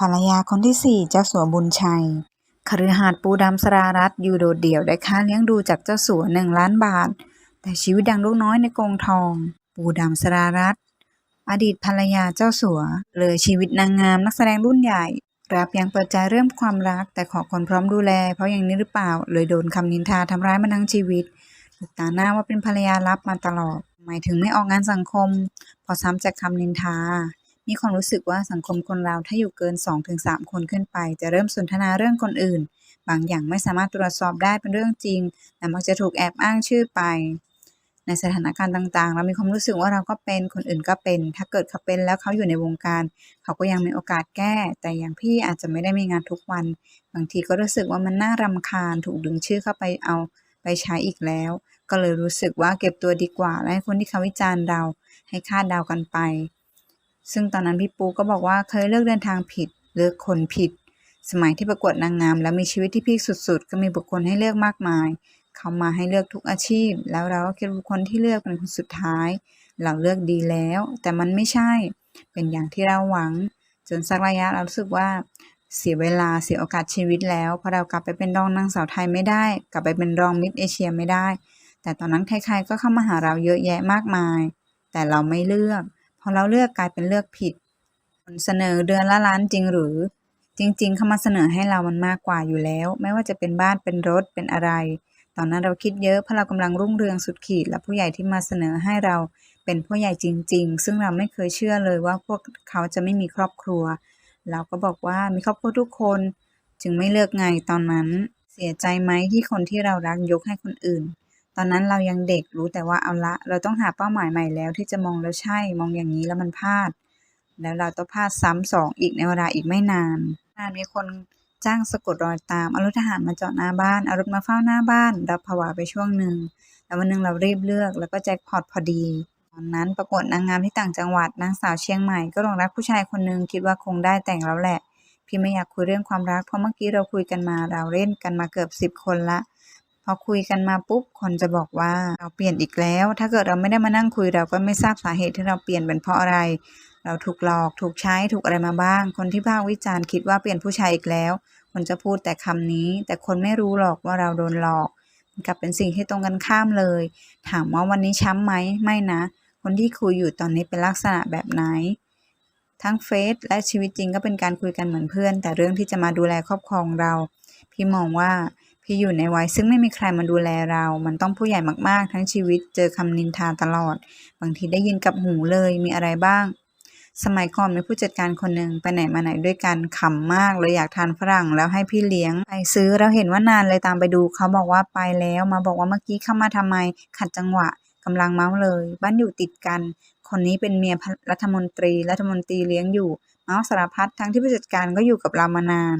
ภรรยาคนที่สี่เจ้าสัวบุญชัยคฤหาสน์ปูดำสรารัตอยู่โดดเดี่ยวได้ค่าเลี้ยงดูจากเจ้าสัวหนึ่งล้านบาท แต่ชีวิตดังลูกน้อยในกรงทอง ปูดำสรารัตอดีตภรรยาเจ้าสัวเลยชีวิตนางงามนักแสดงรุ่นใหญ่ รับยังเปิดใจเรื่องความรัก แต่ขอคนพร้อมดูแล เพราะอย่างนี้หรือเปล่า เลยโดนคำนินทาทำร้ายมาทั้งชีวิตถูกตาหน้าว่าเป็นภรรยาลับมาตลอด หมายถึงไม่ออกงานสังคม พอซ้ำจากคำนินทา มีความรู้สึกว่าสังคมคนเราถ้าอยู่เกิน 2-3 คนขึ้นไป จะเริ่มสนทนาเรื่องคนอื่น บางอย่างไม่สามารถตรวจสอบได้เป็นเรื่องจริง แต่มักจะถูกแอบอ้างชื่อไป ในสถานการณ์ต่างๆ เรามีความรู้สึกว่าเราก็เป็นคนอื่นก็เป็น ถ้าเกิดเขาเป็นแล้วเขาอยู่ในวงการ เขาก็ยังมีโอกาสแก้ แต่อย่างพี่อาจจะไม่ได้มีงานทุกวัน บางทีก็รู้สึกว่ามันน่ารำคาญถูกดึงชื่อเข้าไปเอาไปใช้อีกแล้ว ก็เลยรู้สึกว่าเก็บตัวดีกว่าและให้คนที่เขาวิจารณ์เรา ให้คาดเดากันไป ซึ่งตอนนั้นพี่ปูก็บอกว่าเคยเลือกเดินทางผิดเลือกคนผิด สมัยที่ประกวดนางงาม แล้วมีชีวิตที่พีคสุด ๆ ก็มีบุคคลให้เลือกมากมาย เขามาให้เลือกทุกอาชีพ แล้วเราก็คิดว่าคนที่เลือกเป็นคนสุดท้าย เราเลือกดีแล้ว แต่มันไม่ใช่ เป็นอย่างที่เราหวัง จนสักระยะเรารู้สึกว่าเสียเวลาเสียโอกาสชีวิตแล้วเพราะเรากลับไปเป็นรองนางสาวไทยไม่ได้ กลับไปเป็นรองมิสเอเชียไม่ได้ แต่ตอนนั้นใครๆก็เข้ามาหาเราเยอะแยะมากมาย แต่เราไม่เลือก พอเราเลือกกลายเป็นเลือกผิด ผลเสนอเดือนละล้านจริงหรือ จริง ๆ เขามาเสนอให้เรามันมากกว่าอยู่แล้ว ไม่ว่าจะเป็นบ้านเป็นรถเป็นอะไร ตอนนั้นเราคิดเยอะเพราะเรากำลังรุ่งเรืองสุดขีด และผู้ใหญ่ที่มาเสนอให้เราเป็นผู้ใหญ่จริง ๆ ซึ่งเราไม่เคยเชื่อเลยว่าพวกเขาจะไม่มีครอบครัว เราก็บอกว่ามีครอบครัวทุกคน จึงไม่เลือกไงตอนนั้น เสียใจไหมที่คนที่เรารักยกให้คนอื่น อนนั้นเรายังเด็กรู้แต่ว่าเอาละ เราต้องหาเป้าหมายใหม่แล้วที่จะมองแล้วใช่มองอย่างนี้แล้วมันพลาด แล้วเราต้องพลาดซ้ำสองอีกในเวลาอีกไม่นานนานมีคนจ้างสะกดรอยตาม เอารถทหารมาจอดหน้าบ้าน เอารถมาเฝ้าหน้าบ้านเราผวาไปช่วงหนึ่งแล้ววันหนึ่งเรารีบเลือกแล้วก็แจ็คพอตพอดีตอนนั้นประกวดนางงามที่ต่างจังหวัดนางสาวเชียงใหม่ก็หลงรักผู้ชายคนหนึ่งคิดว่าคงได้แต่งแล้วแหละ พี่ไม่อยากคุยเรื่องความรักเพราะเมื่อกี้เราคุยกันมาเราเล่นกันมาเกือบสิบคนละ พอคุยกันมาปุ๊บคนจะบอกว่าเราเปลี่ยนอีกแล้ว ถ้าเกิดเราไม่ได้มานั่งคุยเราก็ไม่ทราบสาเหตุที่เราเปลี่ยนเป็นเพราะอะไร เราถูกหลอกถูกใช้ถูกอะไรมาบ้าง คนที่ภาควิจารณ์คิดว่าเปลี่ยนผู้ชายอีกแล้ว คนจะพูดแต่คำนี้ แต่คนไม่รู้หรอกว่าเราโดนหลอกกลับเป็นสิ่งที่ตรงกันข้ามเลย ถามว่าวันนี้ช้ำไหมไม่นะ คนที่คุยอยู่ตอนนี้เป็นลักษณะแบบไหน ทั้งเฟซและชีวิตจริงก็เป็นการคุยกันเหมือนเพื่อน แต่เรื่องที่จะมาดูแลครอบครองเรา พี่มองว่า พี่อยู่ในวัยซึ่งไม่มีใครมาดูแลเรา มันต้องผู้ใหญ่มากๆ ทั้งชีวิตเจอคำนินทาตลอด บางทีได้ยินกับหูเลยมีอะไรบ้าง สมัยก่อนมีผู้จัดการคนหนึ่งไปไหนมาไหนด้วยกันขำมากเลยอยากทานฝรั่งแล้วให้พี่เลี้ยงไปซื้อเราเห็นว่านานเลยตามไปดูเขาบอกว่าไปแล้วมาบอกว่าเมื่อกี้เข้ามาทำไมขัดจังหวะกำลังเมาเลย บ้านอยู่ติดกัน คนนี้เป็นเมียรัฐมนตรีรัฐมนตรีเลี้ยงอยู่เมาสารพัดทั้งที่ผู้จัดการก็อยู่กับเรามานาน